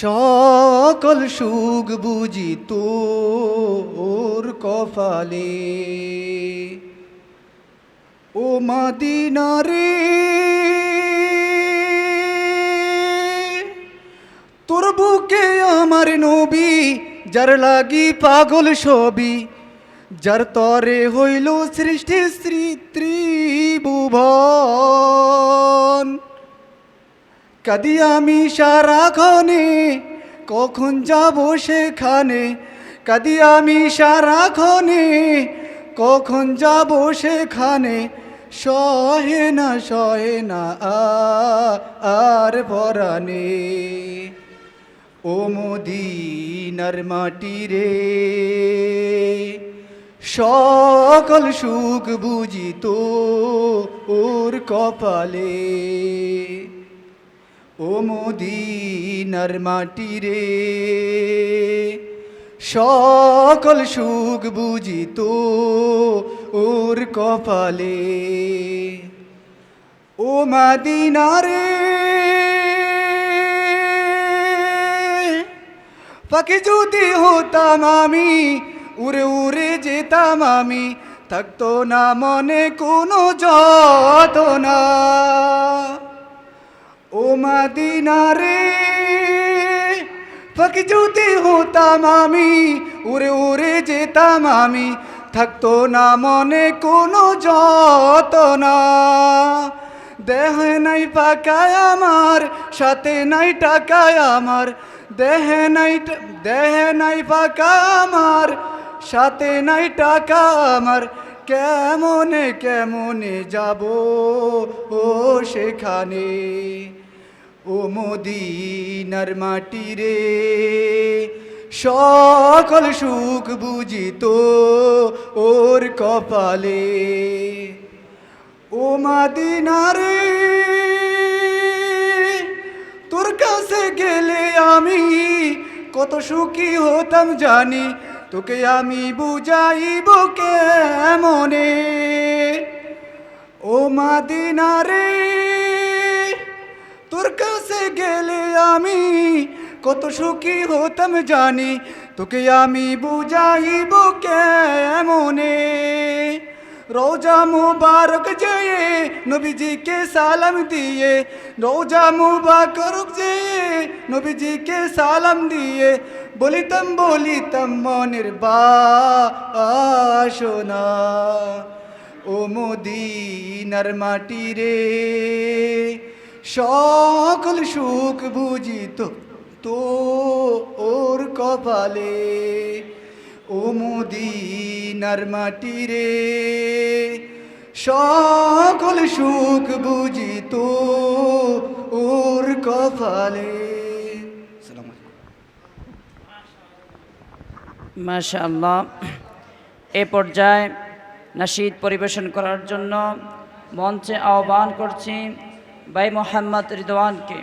সকল সুখ বুঝি তোর কপালে। ও মাদিনারে, তোর বুকে আমার নবী, যার লাগি পাগল ছবি, যার তরে হইল সৃষ্টি শ্রী ত্রিভুবন। কাদি আমি সারাক্ষণে, কখন যাব সেখানে? কাদি আমি সারাক্ষণে, কখন যাব সেখানে? সহে না সহে না আর পরাণে। ও মদিনার মাটি রে, সকল সুখ বুঝিত ওর কপালে। ও মদিনার মাটি রে সকল সুখ বুঝিত ওর কপালে। ও মাদিনারে, পাখি যদি হতাম আমি, উড়ে উড়ে যেতাম আমি, থাকতো না মনে কোনো যত না মাদিনারে। পাখি যদি হতাম আমি, উড়ে উড়ে যেতাম আমি, থাকতো না মনে কোনো যত না দেহ নাই পাকায় আমার, সাথে নাই টাকায় আমার, দেহ নাই দেহ নাই পাকা আমার, সাথে নাই টাকা আমার, কেমনে কেমনে যাব ও সেখানে? ও মদিনার মাটি রে সকল সুখ বুঝিত ওর কপালে। ও মাদিনারে, তোর কাছে গেলে আমি কত সুখী হতাম জানি, তোকে আমি বুঝাইব কেমনে? ও মাদিনারে তোর কাছে গেলে আমি কত সুখী হতাম জানি। তোকে আমি বুঝাইব কেমনে? রোজা মুবারক যেয়ে নবীজিকে সালাম দিয়ে, রোজা মুবারক যেয়ে নবীজিকে সালাম দিয়ে, বলিতাম বলিতাম, মনের বাসনা, ও মদিনার মাটি রে। সকল সুখ বুঝিত তো ওর কপালে। ও মদিনার মাটি রে সকল সুখ বুঝিত ওর কপালে। মাশাআল্লাহ। এ পর্যায়ে নাশিদ পরিবেশন করার জন্য মঞ্চে আহ্বান করছি। ভাই মোহাম্মদ রিদওয়ানকে।